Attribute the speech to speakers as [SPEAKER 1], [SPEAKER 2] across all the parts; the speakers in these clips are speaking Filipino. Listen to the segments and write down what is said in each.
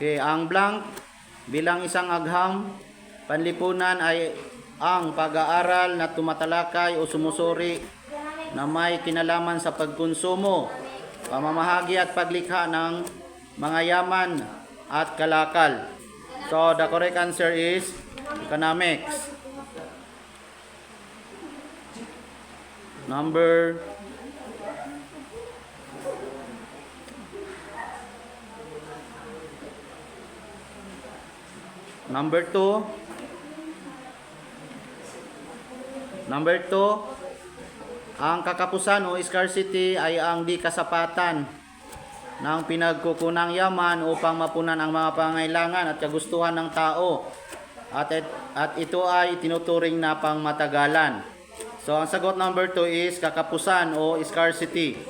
[SPEAKER 1] Okay, ang blank bilang isang agham, panlipunan ay ang pag-aaral na tumatalakay o sumusuri na may kinalaman sa pagkonsumo, pamamahagi at paglikha ng mga yaman at kalakal. So, the correct answer is economics. Number Number 2 Number 2 Ang kakapusan o scarcity ay ang di kasapatan ng pinagkukunang yaman upang mapunan ang mga pangailangan at kagustuhan ng tao. At, at ito ay tinuturing na pangmatagalan. So ang sagot number 2 is kakapusan o scarcity.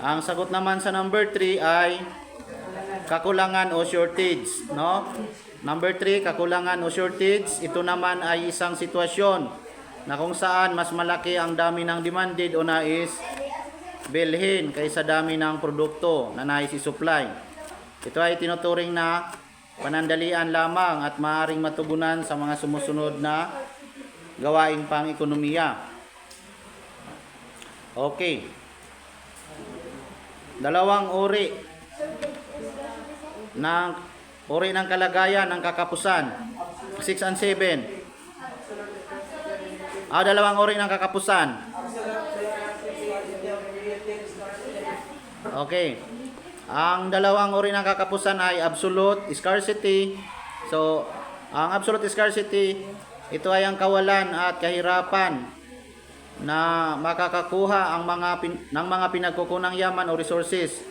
[SPEAKER 1] Ang sagot naman sa number 3 ay kakulangan o shortage, no? Number 3, kakulangan o shortage. Ito naman ay isang sitwasyon na kung saan mas malaki ang dami ng demanded o nais bilhin kaysa dami ng produkto na nais i-supply. Ito ay tinuturing na panandalian lamang at maaaring matugunan sa mga sumusunod na gawaing pang-ekonomiya. Okay. Dalawang uri ng uri ng kalagayan ng kakapusan. 6 and 7. Ah, dalawang uri ng kakapusan. Okay. Ang dalawang uri ng kakapusan ay absolute scarcity. So, ang absolute scarcity, ito ay ang kawalan at kahirapan na makakakuha ang mga pin, ng mga pinagkukunang yaman o resources.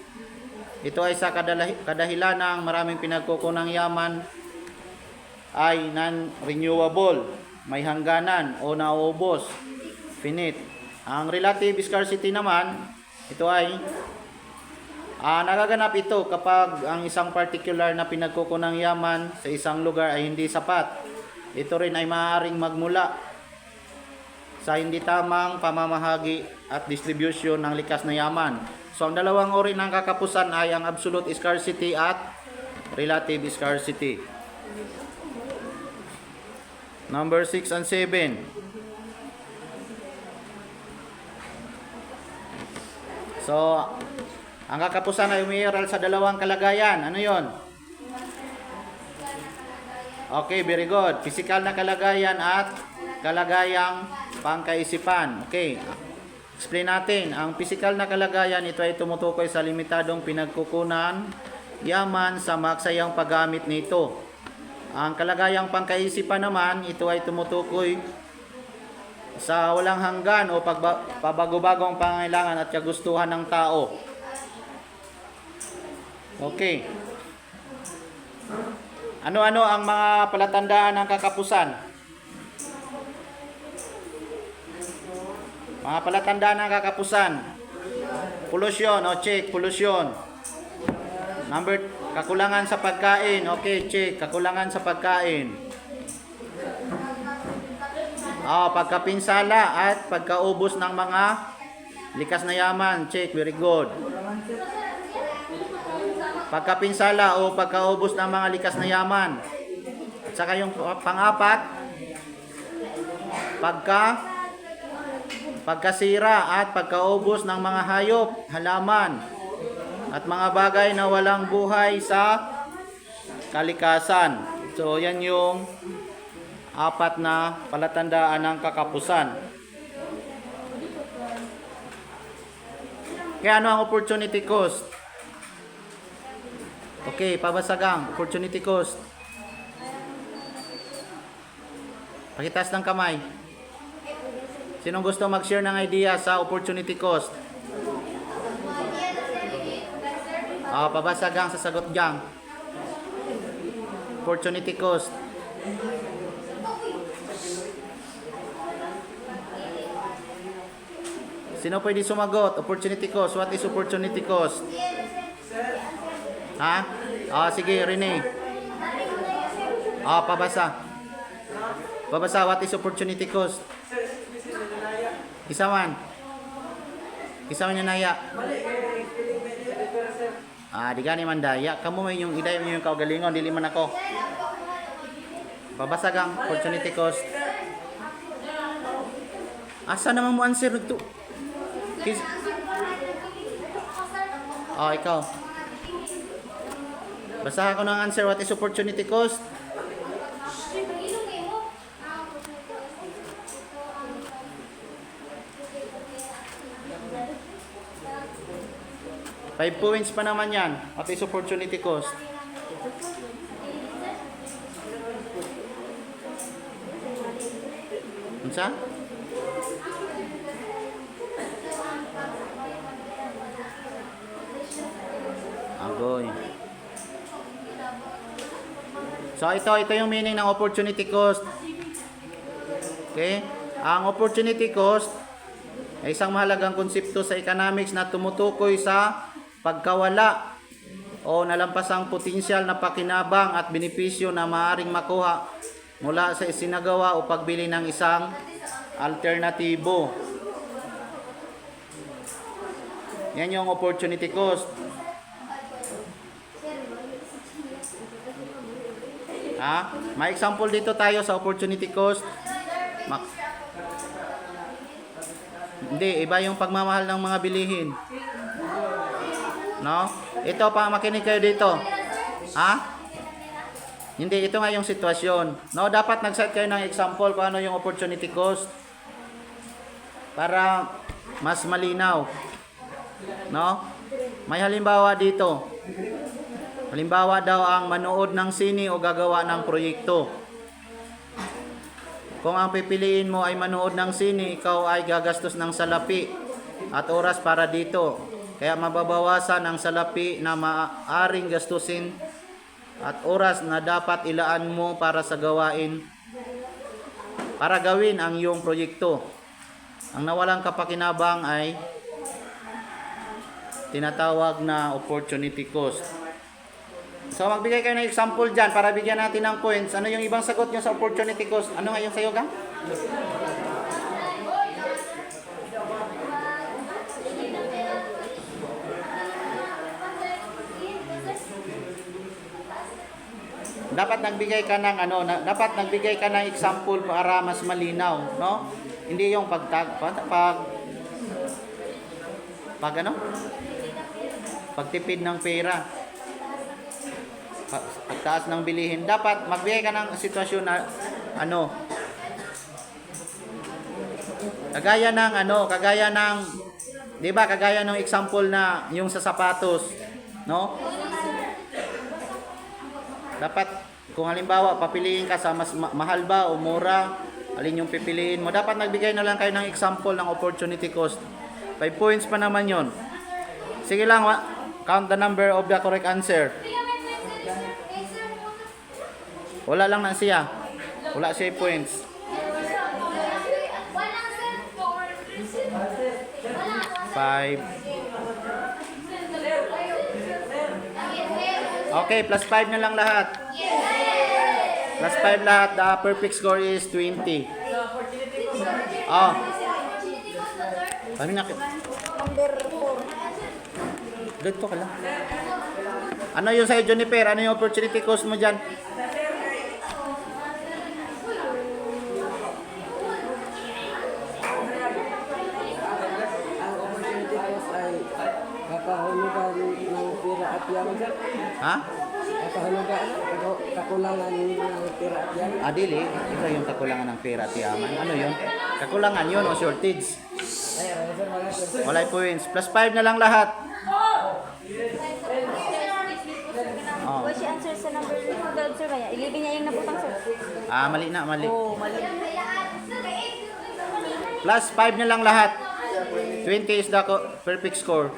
[SPEAKER 1] Ito ay sa kadahilan ng maraming pinagkukunang yaman ay non-renewable, may hangganan o nauubos, finite. Ang relative scarcity naman, ito ay ah, nagaganap ito kapag ang isang particular na pinagkukunang yaman sa isang lugar ay hindi sapat. Ito rin ay maaaring magmula sa hindi tamang pamamahagi at distribution ng likas na yaman. So ang dalawang uri ng kakapusan ay ang absolute scarcity at relative scarcity. Number 6 and 7. So, ang kakapusan ay umiiral sa dalawang kalagayan. Ano yon? Okay, very good. Physical na kalagayan at kalagayang pangkaisipan. Okay. Explain natin. Ang physical na kalagayan, ito ay tumutukoy sa limitadong pinagkukunan, yaman sa maksayang paggamit nito. Ang kalagayang pangkaisipan naman, ito ay tumutukoy sa walang hanggan o pabago-bagong pangailangan at kagustuhan ng tao. Okay. Ano-ano ang mga palatandaan ng kakapusan? Mga palatandaan ng kakapusan. Pollution, o check, pollution. Number, kakulangan sa pagkain. Okay, check, kakulangan sa pagkain. Ah, pagkapinsala at pagkaubos ng mga likas na yaman. Check, very good. Pagkapinsala o pagkaubos ng mga likas na yaman. At saka yung pang-apat, pagka pagkasira at pagkaubos ng mga hayop, halaman, at mga bagay na walang buhay sa kalikasan. So, yan yung apat na palatandaan ng kakapusan. Kaya ano ang opportunity cost? Okay, pabasagang. Opportunity cost. Pakitaas ng kamay. Sinong gusto mag-share ng idea sa opportunity cost? Ah, pabasagang sa sagot dyan. Opportunity cost. Sino pwede sumagot? Opportunity cost. What is opportunity cost? Ha? Ah, sige, Rene. Ah, pabasa. Pabasa, what is opportunity cost? Isa man. Isa man yung naya. Ah, di gani man daya. Kamu may yung iday yung kaugalingon, dili man ako. Pabasag ang opportunity cost. Asa naman mo answer to? Kis Oh, ikaw. Basahan ko ng answer. What is opportunity cost? Five points pa naman yan. What is opportunity cost? Unsa? Agoy. So ito, ito yung meaning ng opportunity cost. Okay? Ang opportunity cost ay isang mahalagang konsepto sa economics na tumutukoy sa pagkawala o nalampasang potensyal na pakinabang at benepisyo na maaring makuha mula sa isinagawa o pagbili ng isang alternatibo. Yan yung opportunity cost. Ha? May example dito tayo sa opportunity cost. Ma- Hindi, iba yung pagmamahal ng mga bilihin. No? Ito pa, makinig kayo dito. Ha? Hindi, ito nga yung sitwasyon. No, dapat nag-set kayo ng example kung ano yung opportunity cost. Para mas malinaw. No? May halimbawa dito. Halimbawa daw ang manood ng sine o gagawa ng proyekto. Kung ang pipiliin mo ay manood ng sine, ikaw ay gagastos ng salapi at oras para dito. Kaya mababawasan ang salapi na maaaring gastusin at oras na dapat ilaan mo para sa gawain para gawin ang iyong proyekto. Ang nawalang kapakinabang ay tinatawag na opportunity cost. So magbigay kayo ng example dyan para bigyan natin ng points. Ano yung ibang sagot nyo sa opportunity cost? Ano nga yung sayo ka? Dapat nagbigay ka ng ano, na, dapat nagbigay ka ng example para mas malinaw, no? Hindi yung pagtag pag, pag pag ano? Pagtipid ng pera. Pa- Pagtaas ng bilihin. Dapat magbigay ka ng sitwasyon na ano? Kagaya ng ano, kagaya ng 'di ba? Kagaya ng example na yung sa sapatos, no? Dapat kung halimbawa papiliin ka sa mas ma- mahal ba o mura, alin yung pipiliin mo. Dapat nagbigay na lang kayo ng example ng opportunity cost. 5 points pa naman yon. Sige lang, wa- count the number of the correct answer. Wala lang na siya. Wala siya points. Five. Okay, plus 5 na lang lahat. Plus 5 lahat. The perfect score is 20. Oh. Kami na.
[SPEAKER 2] Number 4.
[SPEAKER 1] Dito ka lang. Ano yung sa'yo, Juniper? Ano yung opportunity cost mo dyan?
[SPEAKER 3] Ang opportunity cost ay kakahulugan ng pira at yan.
[SPEAKER 1] Ha?
[SPEAKER 3] Kakulangan ng pira at.
[SPEAKER 1] Adili, ito yung kakulangan ng pera at yaman. Ano yun? Kakulangan yun o shortage?
[SPEAKER 3] Ay, ano sir, wala sir.
[SPEAKER 1] Wala points. Plus 5 na lang lahat. Oh.
[SPEAKER 2] She answer sa number 12, sir, kaya? Ilibin niya yung naputang, sir.
[SPEAKER 1] Ah, mali na, mali.
[SPEAKER 2] Oh, mali.
[SPEAKER 1] Plus 5 na lang lahat. 20 is the perfect score.